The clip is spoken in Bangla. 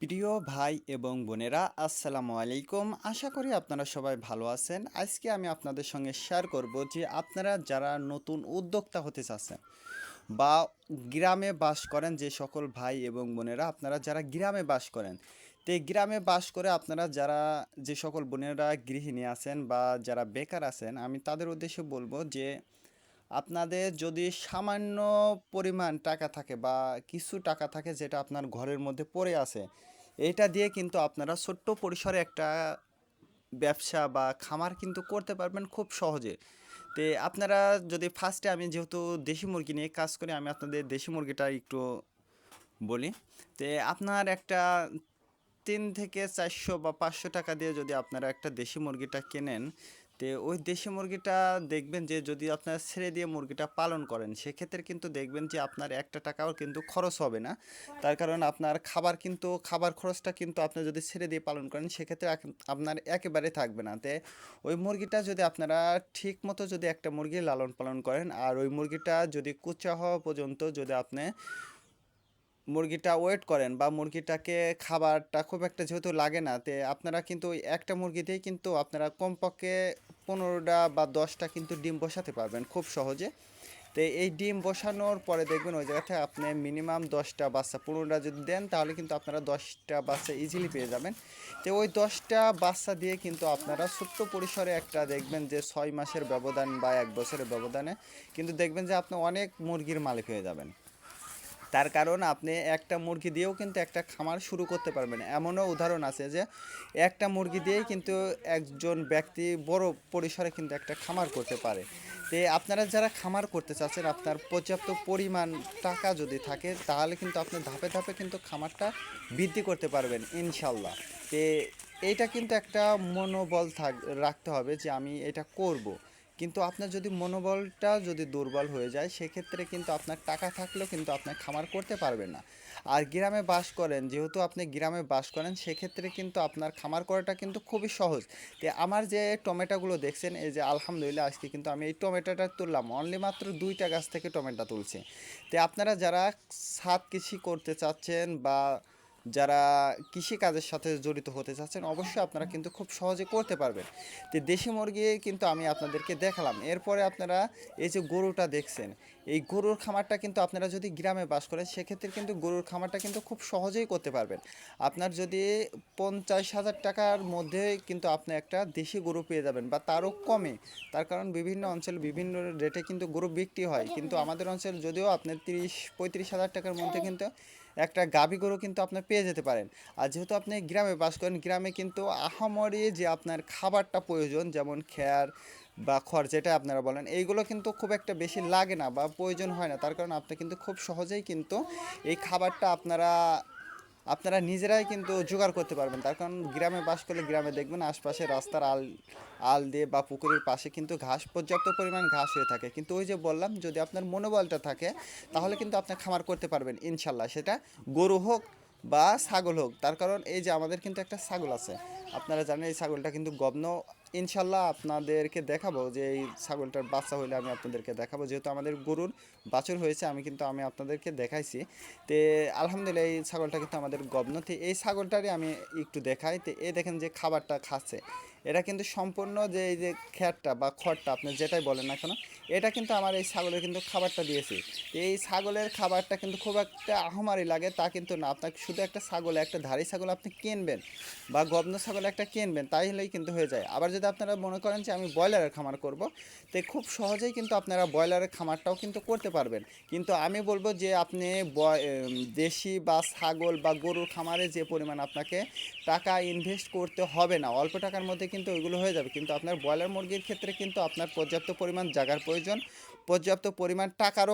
প্রিয় ভাই এবং বোনেরা, আসসালামু আলাইকুম। আশা করি আপনারা সবাই ভালো আছেন। আজকে আমি আপনাদের সঙ্গে শেয়ার করব যে আপনারা যারা নতুন উদ্যোক্তা হতে চাচ্ছেন বা গ্রামে বাস করেন যে সকল ভাই এবং বোনেরা, আপনারা যারা গ্রামে বাস করেন, তো গ্রামে বাস করে আপনারা যারা যে সকল বোনেরা গৃহিণী আছেন বা যারা বেকার আছেন, আমি তাদের উদ্দেশ্যে বলব যে আপনাদের যদি সামান্য পরিমাণ টাকা থাকে বা কিছু টাকা থাকে যেটা আপনার ঘরের মধ্যে পড়ে আছে এইটা দিয়ে কিন্তু আপনারা ছোট্ট পরিসরে একটা ব্যবসা বা খামার কিন্তু করতে পারবেন খুব সহজে। তে আপনারা যদি ফার্স্টে আমি যেহেতু দেশি মুরগি নিয়ে কাজ করি, আমি আপনাদের দেশি মুরগিটা একটু বলি। তে আপনার একটা তিন থেকে চারশো বা পাঁচশো টাকা দিয়ে যদি আপনারা একটা দেশি মুরগিটা কেনেন তো ওই দেশি মুরগিটা দেখবেন যে যদি আপনারা ছেড়ে দিয়ে মুরগিটা পালন করেন, সেক্ষেত্রে কিন্তু দেখবেন যে আপনার একটা টাকাও কিন্তু খরচ হবে না। তার কারণ আপনার খাবার কিন্তু, খাবার খরচটা কিন্তু আপনি যদি ছেড়ে দিয়ে পালন করেন, সেক্ষেত্রে আপনার একেবারে থাকবে না। তে ওই মুরগিটা যদি আপনারা ঠিক মতো যদি একটা মুরগি লালন পালন করেন, আর ওই মুরগিটা যদি কুচা হওয়া পর্যন্ত যদি আপনি মুরগিটা ওয়েট করেন বা মুরগিটাকে খাবারটা খুব একটা যেহেতু লাগে না, তে আপনারা কিন্তু ওই একটা মুরগিতেই কিন্তু আপনারা কমপক্ষে পনেরোটা বা দশটা কিন্তু ডিম বসাতে পারবেন খুব সহজে। তো এই ডিম বসানোর পরে দেখবেন ওই জায়গাতে আপনি মিনিমাম দশটা বাচ্চা, পনেরোটা যদি দেন তাহলে কিন্তু আপনারা দশটা বাচ্চা ইজিলি পেয়ে যাবেন। তো ওই দশটা বাচ্চা দিয়ে কিন্তু আপনারা ছোট্ট পরিসরে একটা দেখবেন যে ছয় মাসের ব্যবধান বা এক বছরের ব্যবধানে কিন্তু দেখবেন যে আপনি অনেক মুরগির মালিক হয়ে যাবেন। তার কারণ আপনি একটা মুরগি দিয়েও কিন্তু একটা খামার শুরু করতে পারবেন। এমনও উদাহরণ আছে যে, একটা মুরগি দিয়েই কিন্তু একজন ব্যক্তি বড় পরিসরে কিন্তু একটা খামার করতে পারে। তো আপনারা যারা খামার করতে চাচ্ছেন, আপনার পর্যাপ্ত পরিমাণ টাকা যদি থাকে, তাহলে কিন্তু আপনি ধাপে ধাপে কিন্তু খামারটা বৃদ্ধি করতে পারবেন, ইনশাল্লাহ। তো এইটা কিন্তু একটা মনোবল থাক, রাখতে হবে যে আমি এটা করব। কিন্তু আপনার যদি মনোবলটা যদি দুর্বল হয়ে যায়, সেক্ষেত্রে কিন্তু আপনার টাকা থাকলেও কিন্তু আপনার খামার করতে পারবেন না। আর গ্রামে বাস করেন, যেহেতু আপনি গ্রামে বাস করেন, সেক্ষেত্রে কিন্তু আপনার খামার করাটা কিন্তু খুবই সহজ। তো আমার যে টমেটোগুলো দেখছেন, এই যে আলহামদুলিল্লাহ আজকে কিন্তু আমি এই টমেটোটা তুললাম। অনলি মাত্র দুইটা গাছ থেকে টমেটো তুলছে। তো আপনারা যারা ছাদ কৃষি করতে চাচ্ছেন বা যারা কৃষি কাজের সাথে জড়িত হতে চাচ্ছেন, অবশ্যই আপনারা কিন্তু খুব সহজে করতে পারবেন। তো দেশি মুরগি কিন্তু আমি আপনাদেরকে দেখালাম। এরপরে আপনারা এই যে গরুটা দেখছেন, এই গরুর খামারটা কিন্তু আপনারা যদি গ্রামে বাস করেন, সেক্ষেত্রে কিন্তু গরুর খামারটা কিন্তু খুব সহজেই করতে পারবেন। আপনার যদি পঞ্চাশ হাজার টাকার মধ্যে কিন্তু আপনি একটা দেশি গরু পেয়ে যাবেন বা তারও কমে। তার কারণ বিভিন্ন অঞ্চলে বিভিন্ন রেটে কিন্তু গরু বিক্রি হয়। কিন্তু আমাদের অঞ্চলে যদিও আপনার তিরিশ, পঁয়ত্রিশ হাজার টাকার মধ্যে কিন্তু একটা গাভী গরু কিন্তু আপনি পেয়ে যেতে পারেন। আর যেহেতু আপনি গ্রামে বাস করেন, গ্রামে কিন্তু আহামরি যে আপনার খাবারটা প্রয়োজন, যেমন খেয়ার বা খড় যেটা আপনারা বলেন, এইগুলো কিন্তু খুব একটা বেশি লাগে না বা প্রয়োজন হয় না। তার কারণ আপনি কিন্তু খুব সহজেই কিন্তু এই খাবারটা আপনারা আপনারা নিজেরাই কিন্তু জোগাড় করতে পারবেন। তার কারণ গ্রামে বাস করলে গ্রামে দেখবেন আশপাশে রাস্তার আল আল দিয়ে বা পুকুরের পাশে কিন্তু ঘাস, পর্যাপ্ত পরিমাণ ঘাস হয়ে থাকে। কিন্তু ওই যে বললাম, যদি আপনার মনোবলটা থাকে, তাহলে কিন্তু আপনি খামার করতে পারবেন, ইনশাল্লাহ। সেটা গরু হোক বা ছাগল হোক। তার কারণ এই যে আমাদের কিন্তু একটা ছাগল আছে। আপনারা জানেন এই ছাগলটা কিন্তু গব্ন ইনশাল্লাহ আপনাদেরকে দেখাবো যে এই ছাগলটার বাচ্চা হলে আমি আপনাদেরকে দেখাবো। যেহেতু আমাদের গরুর বাছুর হয়েছে, আমি কিন্তু, আমি আপনাদেরকে দেখাইছি। তে আলহামদুলিল্লাহ এই ছাগলটা কিন্তু আমাদের গব্ন তো এই ছাগলটারই আমি একটু দেখাই। তো এই দেখেন যে খাবারটা খাচ্ছে। এটা কিন্তু সম্পূর্ণ যে, এই যে খ্যারটা বা খড়টা, আপনি যেটাই বলেন না কেন, এটা কিন্তু আমার এই ছাগলের কিন্তু খাবারটা দিয়েছি। এই ছাগলের খাবারটা কিন্তু খুব একটা আহমারি লাগে, তা কিন্তু না। আপনাকে শুধু একটা ছাগল, একটা ধাড়ি ছাগল আপনি কিনবেন বা গব্ন ছাগল একটা কিনবেন তাই হলেই কিন্তু হয়ে যায়। আবার যদি আপনারা মনে করেন যে আমি ব্রয়লারের খামার করব, তো খুব সহজেই কিন্তু আপনারা ব্রয়লারের খামারটাও কিন্তু করতে পারবেন। কিন্তু আমি বলব যে আপনি দেশি বা ছাগল বা গরুর খামারে যে পরিমাণ আপনাকে টাকা ইনভেস্ট করতে হবে না, অল্প টাকার মধ্যে কিন্তু ওইগুলো হয়ে যাবে। কিন্তু আপনার ব্রয়লার মুরগির ক্ষেত্রে কিন্তু আপনার পর্যাপ্ত পরিমাণ জায়গার প্রয়োজন, পর্যাপ্ত পরিমাণ টাকারও